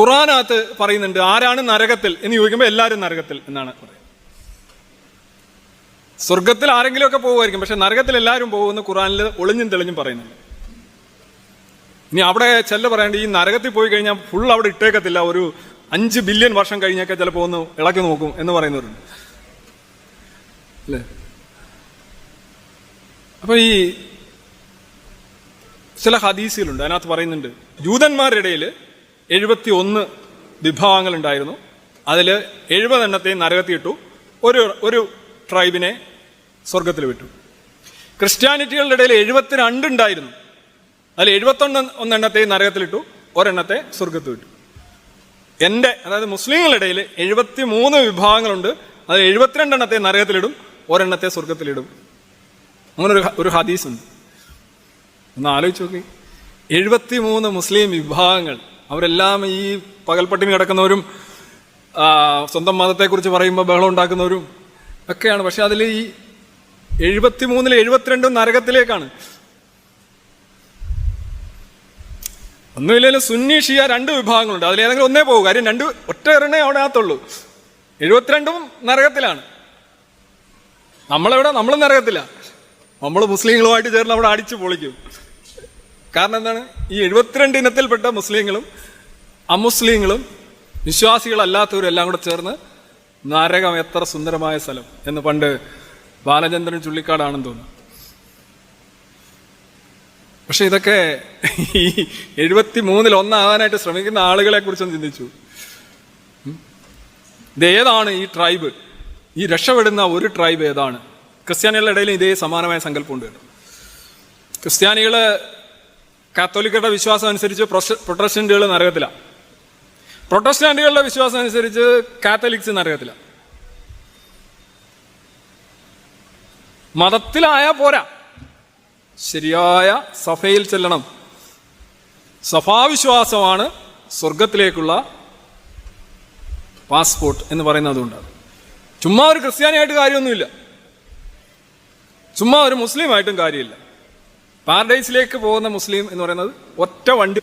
ഖുറാനകത്ത് പറയുന്നുണ്ട് ആരാണ് നരകത്തിൽ? എന്ന് ചോദിക്കുമ്പോൾ എല്ലാവരും നരകത്തിൽ എന്നാണ് പറയുന്നത്. സ്വർഗത്തിൽ ആരെങ്കിലുമൊക്കെ പോകുമായിരിക്കും പക്ഷെ നരകത്തിൽ എല്ലാവരും പോകുമെന്ന് ഖുറാനിൽ ഒളിഞ്ഞും തെളിഞ്ഞും പറയുന്നുണ്ട്. ഇനി അവിടെ ചെല്ല പറയാണ്ട് ഈ നരകത്തിൽ പോയി കഴിഞ്ഞാൽ ഫുൾ അവിടെ ഇട്ടേക്കത്തില്ല ഒരു അഞ്ച് ബില്യൺ വർഷം കഴിഞ്ഞൊക്കെ ചിലപ്പോൾ ഒന്ന് ഇളക്കി നോക്കും എന്ന് പറയുന്നവരുണ്ട്. അല്ലേ? അപ്പൊ ഈ ചില ഹദീസിലുണ്ട് അതിനകത്ത് പറയുന്നുണ്ട് ജൂതന്മാരുടെ ഇടയിൽ എഴുപത്തി ഒന്ന് വിഭാഗങ്ങൾ ഉണ്ടായിരുന്നു അതിൽ എഴുപതെണ്ണത്തെ നരകത്തിയിട്ടു ഒരു ഒരു ട്രൈബിനെ സ്വർഗത്തിൽ വിട്ടു. ക്രിസ്ത്യാനിറ്റികളുടെ ഇടയിൽ എഴുപത്തിരണ്ട് ഉണ്ടായിരുന്നു. അതിൽ എഴുപത്തൊന്ന് ഒന്നെണ്ണത്തെ നരകത്തിലിട്ടു ഒരെണ്ണത്തെ സ്വർഗത്ത് വിട്ടു. എന്റെ അതായത് മുസ്ലിങ്ങളുടെ ഇടയിൽ എഴുപത്തി മൂന്ന് വിഭാഗങ്ങളുണ്ട്. അതിൽ എഴുപത്തിരണ്ടെണ്ണത്തെ നരകത്തിലിടും ഒരെണ്ണത്തെ സ്വർഗത്തിലിടും അങ്ങനെ ഒരു ഒരു ഹദീസ് ഉണ്ട് ഒന്ന് ആലോചിച്ച് നോക്കി. എഴുപത്തി മൂന്ന് മുസ്ലിം വിഭാഗങ്ങൾ അവരെല്ലാം ഈ പകൽപ്പട്ടിണി കിടക്കുന്നവരും സ്വന്തം മതത്തെക്കുറിച്ച് പറയുമ്പോൾ ബഹളം ഉണ്ടാക്കുന്നവരും ഒക്കെയാണ്. പക്ഷെ അതിൽ ഈ എഴുപത്തി മൂന്നിൽ എഴുപത്തിരണ്ടും നരകത്തിലേക്കാണ്. ഒന്നുമില്ലെങ്കിലും സുന്നി ഷിയ രണ്ട് വിഭാഗങ്ങളുണ്ട്. അതിലേതെങ്കിലും ഒന്നേ പോകും. കാര്യം രണ്ട് ഒറ്റ എണ്ണേ അവിടെ അകത്തുള്ളൂ എഴുപത്തിരണ്ടും നരകത്തിലാണ്. നമ്മളെവിടെ? നമ്മളും നരകത്തില്ല നമ്മൾ മുസ്ലിങ്ങളുമായിട്ട് ചേർന്ന് അവിടെ അടിച്ചു പൊളിക്കും. കാരണം എന്താണ്? ഈ എഴുപത്തിരണ്ട് ഇനത്തിൽപ്പെട്ട മുസ്ലിങ്ങളും അമുസ്ലിങ്ങളും വിശ്വാസികളല്ലാത്തവരും എല്ലാം കൂടെ ചേർന്ന് നരകം എത്ര സുന്ദരമായ സ്ഥലം എന്ന് പണ്ട് ബാലചന്ദ്രൻ ചുള്ളിക്കാടാണെന്ന് തോന്നുന്നു. പക്ഷെ ഇതൊക്കെ ഈ എഴുപത്തി മൂന്നിൽ ഒന്നാകാനായിട്ട് ശ്രമിക്കുന്ന ആളുകളെ കുറിച്ചൊന്ന് ചിന്തിച്ചു ഇതേതാണ് ഈ ട്രൈബ്? ഈ രക്ഷപ്പെടുന്ന ഒരു ട്രൈബ് ഏതാണ്? ക്രിസ്ത്യാനികളുടെ ഇടയിൽ ഇതേ സമാനമായ സങ്കല്പമുണ്ട്. കേട്ടോ ക്രിസ്ത്യാനികൾ കാത്തോലിക്കരുടെ വിശ്വാസം അനുസരിച്ച് പ്രൊട്ടസ്റ്റന്റുകൾ നരകത്തിലാണ് പ്രൊട്ടസ്റ്റന്റുകളുടെ വിശ്വാസം അനുസരിച്ച് കാത്തലിക്സ് നരകത്തിലാണ് മതത്തിലായാൽ പോരാ. ശരിയായ സഭയിൽ ചെല്ലണം. സഭാവിശ്വാസമാണ് സ്വർഗത്തിലേക്കുള്ള പാസ്പോർട്ട് എന്ന് പറയുന്നത് അതുകൊണ്ട് ചുമ്മാ ഒരു ക്രിസ്ത്യാനിയായിട്ട് കാര്യമൊന്നുമില്ല. ചുമ്മാ ഒരു മുസ്ലിമായിട്ടും കാര്യമില്ല. പാരഡൈസിലേക്ക് പോകുന്ന മുസ്ലിം എന്ന് പറയുന്നത് ഒറ്റ വണ്ടി